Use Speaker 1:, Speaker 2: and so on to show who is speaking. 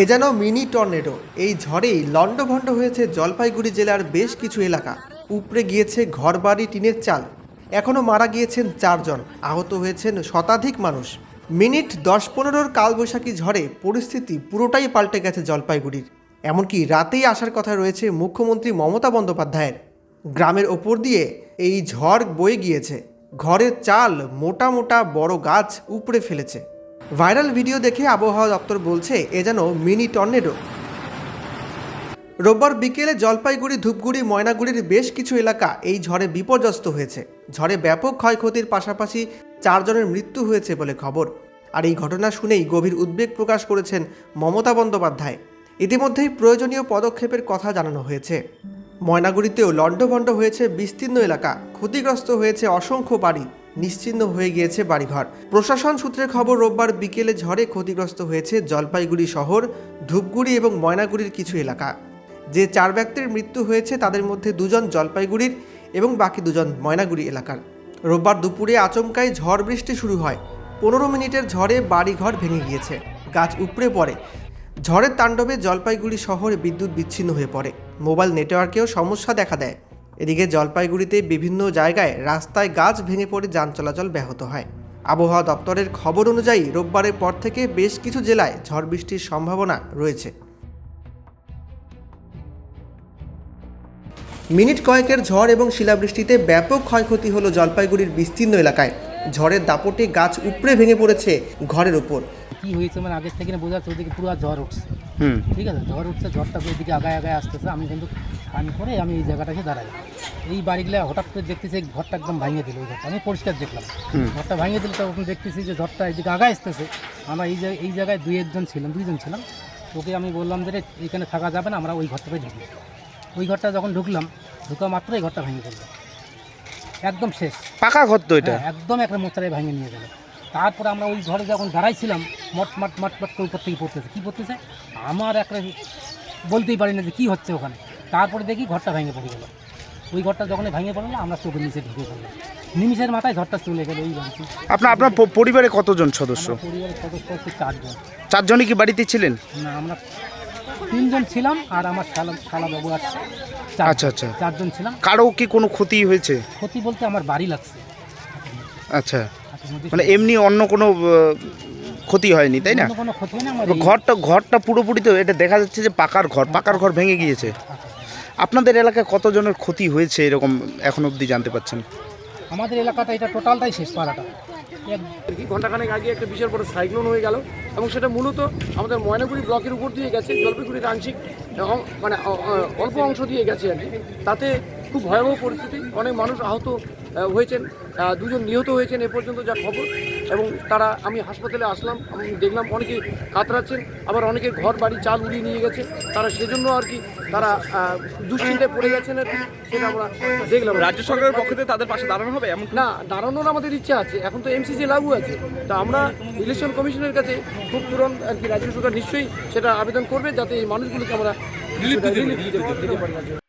Speaker 1: এ যেন mini tornado. এই ঝড়েই লণ্ডভণ্ড হয়েছে জলপাইগুড়ি জেলার বেশ কিছু এলাকা। উপড়ে গিয়েছে ঘরবাড়ি, টিনের চাল। এখনও মারা গিয়েছেন চারজন। আহত হয়েছেন শতাধিক মানুষ। মিনিট দশ পনেরোর কালবৈশাখী ঝড়ে পরিস্থিতি পুরোটাই পাল্টে গেছে জলপাইগুড়ির। এমনকি রাতেই আসার কথা রয়েছে মুখ্যমন্ত্রী মমতা বন্দ্যোপাধ্যায়ের। গ্রামের ওপর দিয়ে এই ঝড় বয়ে গিয়েছে। ঘরের চাল মোটা মোটা বড় গাছ উপড়ে ফেলেছে। ভাইরাল ভিডিও দেখে আবহাওয়া দপ্তর বলছে, এ যেন মিনি টর্নেডো। রোববার বিকেলে জলপাইগুড়ি, ধূপগুড়ি, ময়নাগুড়ির বেশ কিছু এলাকা এই ঝড়ে বিপর্যস্ত হয়েছে। ঝড়ে ব্যাপক ক্ষয়ক্ষতির পাশাপাশি চারজনের মৃত্যু হয়েছে বলে খবর। আর এই ঘটনা শুনেই গভীর উদ্বেগ প্রকাশ করেছেন মমতা বন্দ্যোপাধ্যায়। ইতিমধ্যেই প্রয়োজনীয় পদক্ষেপের কথা জানানো হয়েছে। ময়নাগুড়িতেও লণ্ডভণ্ড হয়েছে বিস্তীর্ণ এলাকা। ক্ষতিগ্রস্ত হয়েছে অসংখ্য বাড়ি। নিশ্চিহ্ন হয়ে গিয়েছে বাড়িঘর। প্রশাসন সূত্রে খবর, রোববার বিকেলে ঝড়ে ক্ষতিগ্রস্ত হয়েছে জলপাইগুড়ি শহর, ধূপগুড়ি এবং ময়নাগুড়ির কিছু এলাকা। যে চার ব্যক্তির মৃত্যু হয়েছে, তাদের মধ্যে দুজন জলপাইগুড়ির এবং বাকি দুজন ময়নাগুড়ি এলাকার। রোববার দুপুরে আচমকাই ঝড় বৃষ্টি শুরু হয়। পনেরো মিনিটের ঝড়ে বাড়িঘর ভেঙে গিয়েছে। গাছ উপড়ে পড়ে। ঝড়ের তাণ্ডবে জলপাইগুড়ি শহরে বিদ্যুৎ বিচ্ছিন্ন হয়ে পড়ে। মোবাইল নেটওয়ার্কেও সমস্যা দেখা দেয়। এদিকে জলপাইগুড়িতে বিভিন্ন জায়গায় রাস্তায় গাছ ভেঙে পড়ে যান চলাচল ব্যাহত হয়। আবহাওয়া দপ্তরের খবর অনুযায়ী রোববারের পর থেকে বেশ কিছু জেলায় ঝড় বৃষ্টির সম্ভাবনা রয়েছে। মিনিট কয়েকের ঝড় এবং শিলাবৃষ্টিতে ব্যাপক ক্ষয়ক্ষতি হলো জলপাইগুড়ির বিস্তীর্ণ এলাকায়। ঝড়ের দাপটে গাছ উপড়ে ভেঙে পড়েছে ঘরের উপর।
Speaker 2: কি হয়েছে মানে আগের থেকে না বোঝা যাচ্ছে ওদিকে পুরো ঝড় উঠছে। ঠিক আছে ঝড় উঠছে ঝড়টা ওইদিকে আগায় আগায় আসতেছে। আমি কিন্তু স্নান করে আমি এই জায়গাটা এসে দাঁড়াই। এই বাড়িগুলো হঠাৎ করে দেখতেছি এই ঘরটা একদম ভাঙিয়ে দিল ওই ঘরটা। আমি পরিষ্কার দেখলাম। ঘরটা ভাঙিয়ে দিল তখন দেখতেছি যে ঝড়টা এইদিকে আগায় আসতেছে। আমরা এই জায়গায় এই জায়গায় দুই একজন ছিলাম দুইজন ছিলাম। ওকে আমি বললাম যে রে, এখানে থাকা যাবে না আমরা ওই ঘরটাতে ঢুকি। ওই ঘরটা যখন ঢুকলাম ঢুকা মাত্র এই ঘরটা ভেঙে পড়ল একদম শেষ।
Speaker 3: পাকা ঘর তো এটা।
Speaker 2: হ্যাঁ, একদম একটা মোচারে ভেঙে নিয়ে গেল। তারপরে আমরা ওই ঘরে যখন দাঁড়াইছিলাম মট মট মট মট করে উপর থেকে পড়তেছে। কী পড়তেছে? আমার একটা বলতেই পারি না যে কী হচ্ছে ওখানে। তারপরে দেখি ঘরটা ভেঙে পড়ে গেল। ওই ঘরটা যখন ভেঙে পড়ল আমরা চোখের নিচে ঢুকে পড়লাম। নিমিষের মাথায় ঘরটা চলে গেল এই বাড়িতে।
Speaker 3: আপনার আপনার পরিবারে কতজন সদস্য?
Speaker 2: পরিবারের সদস্য হচ্ছে চারজন।
Speaker 3: চারজনই কি বাড়িতে ছিলেন?
Speaker 2: না আমরা তিনজন ছিলাম আর আমার শালা শালা বাবু আছে
Speaker 3: আচ্ছা, আচ্ছা।
Speaker 2: চারজন ছিলাম।
Speaker 3: কারও কি কোনো ক্ষতি হয়েছে?
Speaker 2: ক্ষতি বলতে আমার বাড়ি লাগছে।
Speaker 3: আচ্ছা। মানে এমনি অন্য কোনো ক্ষতি হয়নি তাই না? ঘরটা ঘরটা পুরোপুরি তো এটা দেখা যাচ্ছে যে পাকার ঘর পাকার ঘর ভেঙে গিয়েছে। আপনাদের এলাকায় কতজনের ক্ষতি হয়েছে এরকম এখন অবধি জানতে পাচ্ছেন?
Speaker 2: আমাদের এলাকাটা এটা টোটালটাই শেষ পাড়াটা। এক-
Speaker 4: ঘন্টাখানেক আগে একটা বিশাল বড় সাইক্লোন হয়ে গেল এবং সেটা মূলত আমাদের ময়নাগুড়ি ব্লকের উপর দিয়ে গেছে জলপাইগুড়ির আংশিক এবং মানে অল্প অংশ দিয়ে গেছে আর কি। তাতে খুব ভয়াবহ পরিস্থিতি অনেক মানুষ আহত আহ, হয়েছেন। দুজন নিহত হয়েছেন এ পর্যন্ত যা খবর। এবং তারা আমি হাসপাতালে আসলাম আমি দেখলাম অনেকে কাতরাচ্ছেন আবার অনেকের ঘর বাড়ি চাল উড়িয়ে নিয়ে গেছে। তারা সেজন্য আর কি তারা দুশ্চিন্তায় পড়ে গেছেন আর কি সেটা আমরা দেখলাম।
Speaker 5: রাজ্য সরকারের পক্ষ থেকে তাদের পাশে দাঁড়ানো হবে এমন
Speaker 4: না দাঁড়ানোর আমাদের ইচ্ছা আছে। এখন তো এমসিসি লাগু আছে। তা আমরা ইলেকশন কমিশনের কাছে খুব তুরন্ত আর কি রাজ্য সরকার নিশ্চয়ই সেটা আবেদন করবে যাতে এই মানুষগুলোকে আমরা রিলিফ দিতে পারি।